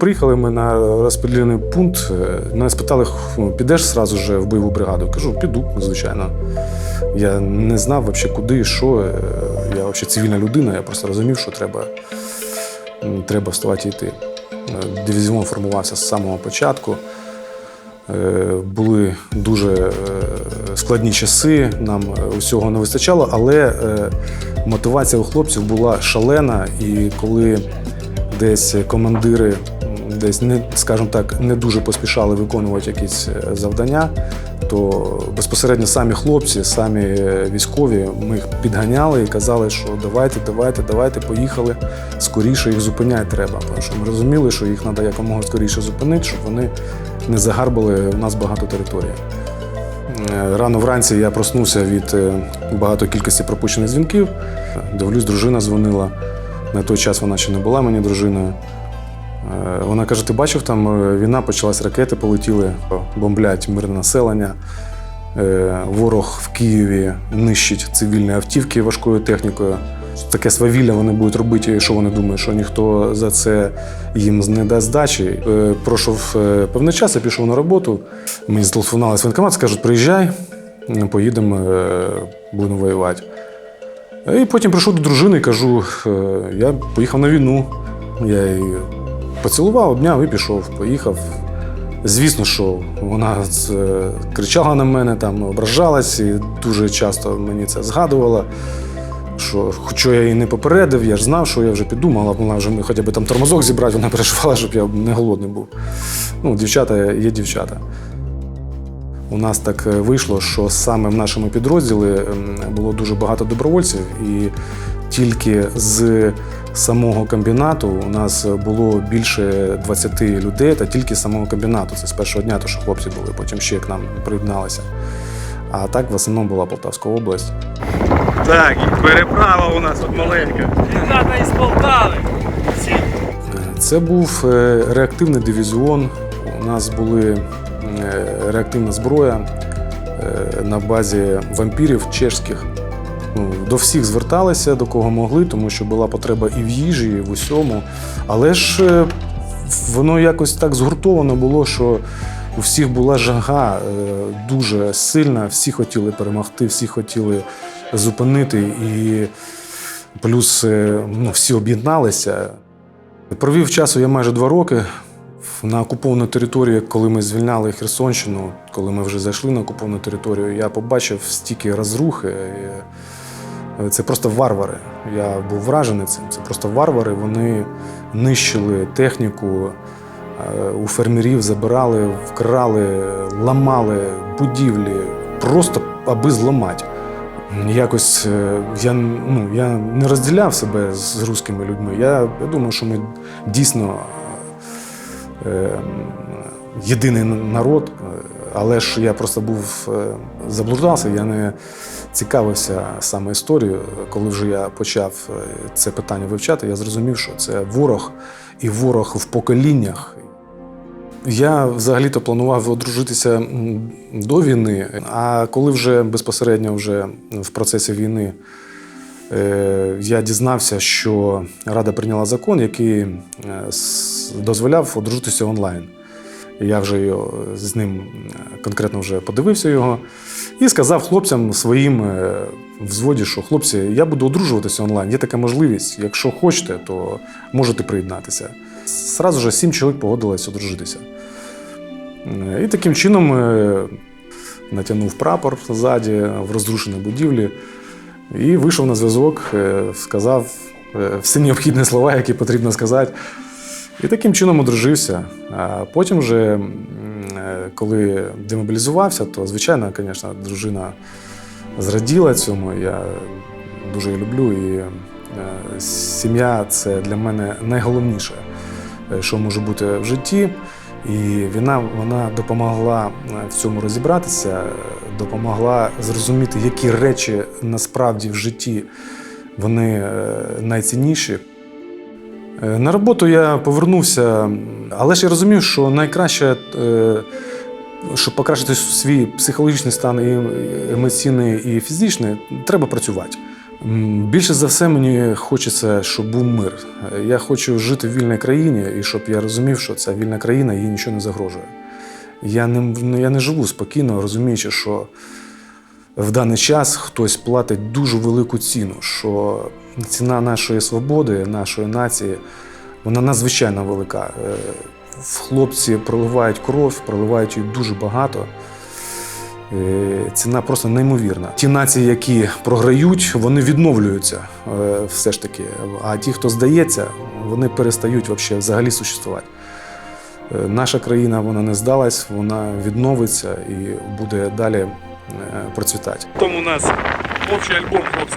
Приїхали ми на розподілений пункт. Мене спитали, підеш зразу ж в бойову бригаду? Кажу, піду, звичайно. Я не знав взагалі, куди що. Е, Я взагалі цивільна людина, я просто розумів, що треба, треба вставати і йти. Е, Дивізіон формувався з самого початку. Е, Були дуже складні часи, нам усього не вистачало, але мотивація у хлопців була шалена. І коли десь командири десь не, скажімо так, не дуже поспішали виконувати якісь е, завдання, то безпосередньо самі хлопці, самі е, військові, ми їх підганяли і казали, що давайте, давайте, давайте, поїхали. Скоріше їх зупиняти треба. Тому що ми розуміли, що їх треба якомога скоріше зупинити, щоб вони не загарбали у нас багато території. Е, Рано вранці я проснувся від багато кількості пропущених дзвінків. Дивлюсь, дружина дзвонила. На той час вона ще не була мені дружиною. Е, Вона каже: ти бачив, там е, війна почалась, ракети полетіли, бомблять мирне населення. Е, Ворог в Києві нищить цивільні автівки важкою технікою. Таке свавілля вони будуть робити, що вони думають, що ніхто за це їм не дасть здачі. Пройшов певний час, я пішов на роботу. Мені зателефонували з воєнкомат, скажуть, приїжджай, поїдемо, будемо воювати. І потім прийшов до дружини і кажу: я поїхав на війну. Я її поцілував, обняв і пішов, поїхав. Звісно, що вона е, кричала на мене, там, ображалась і дуже часто мені це згадувала. Що, хоча я її не попередив, я ж знав, що я вже піду, мала вона вже хоча б там тормозок зібрати, вона переживала, щоб я не голодний був. Ну, дівчата є дівчата. У нас так е, вийшло, що саме в нашому підрозділі було дуже багато добровольців, і тільки з самого комбінату у нас було більше 20 людей, та тільки з самого комбінату. Це з першого дня, то що хлопці були, потім ще к нам приєдналися. А так в основному була Полтавська область. Так, і переправа у нас тут маленька. Ребята із Полтави. Це був е, реактивний дивізіон. У нас були е, реактивна зброя е, на базі вампірів чешських. Ну, До всіх зверталися, до кого могли, тому що була потреба і в їжі, і в усьому. Але ж е, воно якось так згуртовано було, що у всіх була жага е, дуже сильна, всі хотіли перемогти, всі хотіли зупинити, і плюс е, ну, всі об'єдналися. Провів часу я майже два роки на окупованій території, коли ми звільняли Херсонщину, коли ми вже зайшли на окуповану територію, я побачив стільки розрухи. І Це просто варвари. Я був вражений цим. Це просто варвари. Вони нищили техніку, е, у фермерів забирали, вкрали, ламали будівлі, просто аби зламати. Якось е, я, ну, я не розділяв себе з русскими людьми. Я, я думаю, що ми дійсно е, єдиний народ, е, але ж я просто був е, заблуждався, я не цікавився саме історією. Коли вже я почав е, це питання вивчати, я зрозумів, що це ворог і ворог в поколіннях. Я взагалі-то планував одружитися до війни, а коли вже безпосередньо вже в процесі війни е, я дізнався, що Рада прийняла закон, який е, дозволяв одружитися онлайн. Я вже його, з ним е, конкретно вже подивився його і сказав хлопцям своїм е, взводі, що хлопці, я буду одружуватися онлайн. Є така можливість. Якщо хочете, то можете приєднатися. Сразу же сім чоловік погодилось одружитися. Е, І таким чином е, натягнув прапор ззаді в розрушеній будівлі і вийшов на зв'язок, е, сказав е, всі необхідні слова, які потрібно сказати. І таким чином одружився. Потім, вже, е, коли демобілізувався, то, звичайно, звісно, дружина зраділа цьому. Я дуже її люблю. І е, сім'я це для мене найголовніше, е, що може бути в житті. І війна вона допомогла в цьому розібратися, допомогла зрозуміти, які речі насправді в житті вони найцінніші. Е, На роботу я повернувся, але ж я розумів, що найкраще, е, щоб покращити свій психологічний стан і емоційний, і фізичний, треба працювати. Більше за все мені хочеться, щоб був мир. Я хочу жити в вільній країні, і щоб я розумів, що ця вільна країна їй нічого не загрожує. Я не, ну, я не живу спокійно, розуміючи, що в даний час хтось платить дуже велику ціну, що ціна нашої свободи, нашої нації, вона надзвичайно велика. Е, Хлопці проливають кров, проливають її дуже багато. Е, Ціна просто неймовірна. Ті нації, які програють, вони відновлюються е, все ж таки. А ті, хто здається, вони перестають взагалі существувати. Наша країна вона не здалась, вона відновиться і буде далі процвітати. Там у нас общий альбом, хлопці.